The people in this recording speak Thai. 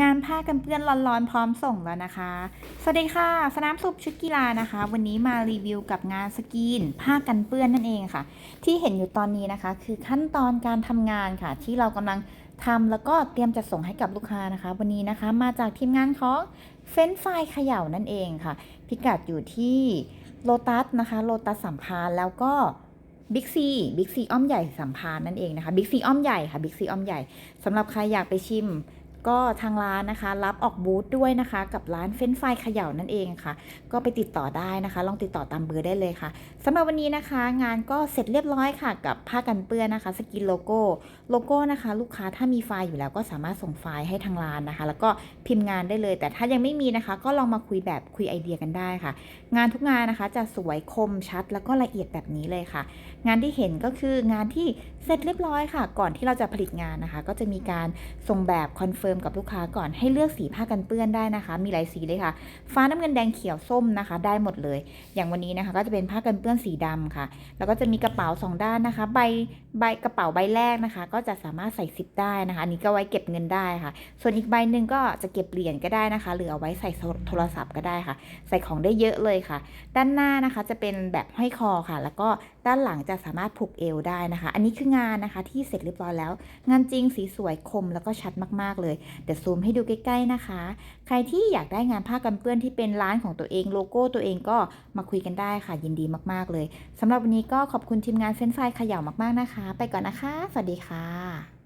งานผ้ากันเปื้อนร้อนๆพร้อมส่งแล้วนะคะ สวัสดีค่ะ สนามสุบชุดกีฬานะคะ วันนี้มารีวิวกับงานสกรีนผ้ากันเปื้อนนั่นเองค่ะ ที่เห็นอยู่ตอนนี้นะคะ คือขั้นตอนการทำงานค่ะ ที่เรากำลังทำแล้วก็เตรียมจะส่งให้กับลูกค้านะคะ วันนี้นะคะมาจากทีมงานของเฟ้นไฟเขย่านั่นเองค่ะ พิกัดอยู่ที่โลตัสนะคะโลตัสสัมพานแล้วก็บิ๊กซีบิ๊กซีอ้อมใหญ่สัมพานนั่นเองนะคะบิ๊กซีอ้อมใหญ่ค่ะบิ๊กซีอ้อมใหญ่สำหรับใครอยากไปชิม ก็ทางร้านนะคะ รับออกบูธด้วยนะคะ กับร้านเฟ้นไฟเขย่านั่นเองค่ะ ก็ไปติดต่อได้นะคะ ลองติดต่อตามเบอร์ได้เลยค่ะสำหรับวันนี้นะคะ งานก็เสร็จเรียบร้อยค่ะ กับผ้ากันเปื้อนนะคะ สกินโลโก้โลโก้นะคะ ลูกค้าถ้ามีไฟล์อยู่แล้วก็สามารถส่งไฟล์ให้ทางร้านนะคะ แล้วก็พิมพ์งานได้เลย แต่ถ้ายังไม่มีนะคะ ก็ลองมาคุยแบบคุยไอเดียกันได้ค่ะ งานทุกงานนะคะจะสวยคมชัด แล้วก็ละเอียดแบบนี้เลยค่ะ งานที่เห็นก็คืองานที่เสร็จเรียบร้อยค่ะ ก่อนที่เราจะผลิตงานนะคะ ก็จะมีการส่งแบบคอนเฟิร์มกับลูกค้าก่อนให้เลือกสีผ้ากันเปื้อนได้นะคะ มีหลายสีเลยค่ะ ฟ้าน้ำเงินแดงเขียวส้มนะคะ ได้หมดเลย อย่างวันนี้นะคะ ก็จะเป็นผ้ากันเปื้อนสีดำค่ะ แล้วก็จะมีกระเป๋าสองด้านนะคะ ใบใบกระเป๋าใบแรกนะคะ ก็จะสามารถใส่ซิปได้นะคะ อันนี้ก็ไว้เก็บเงินได้ค่ะ ส่วนอีกใบหนึ่งก็จะเก็บเหรียญก็ได้นะคะ หรือเอาไว้ใส่โทรศัพท์ก็ได้ค่ะ ใส่ของได้เยอะเลยค่ะ ด้านหน้านะคะจะเป็นแบบห้อยคอค่ะ แล้วก็ด้านหลังจะสามารถผูกเอวได้นะคะ อันนี้คืองานนะคะที่เสร็จเรียบร้อยแล้ว งานจริงสีสวยคมแล้วก็ชัดมาก ๆ เลยเดี๋ยวซูมให้ดูใกล้ ๆนะคะ ใครที่อยากได้งานผ้ากันเปื้อนที่เป็นร้านของตัวเองโลโก้ตัวเองก็มาคุยกันได้ค่ะ ยินดีมากๆเลยสำหรับวันนี้ก็ขอบคุณทีมงานเฟ้นไฟเขย่ามากๆนะคะ ไปก่อนนะคะ สวัสดีค่ะ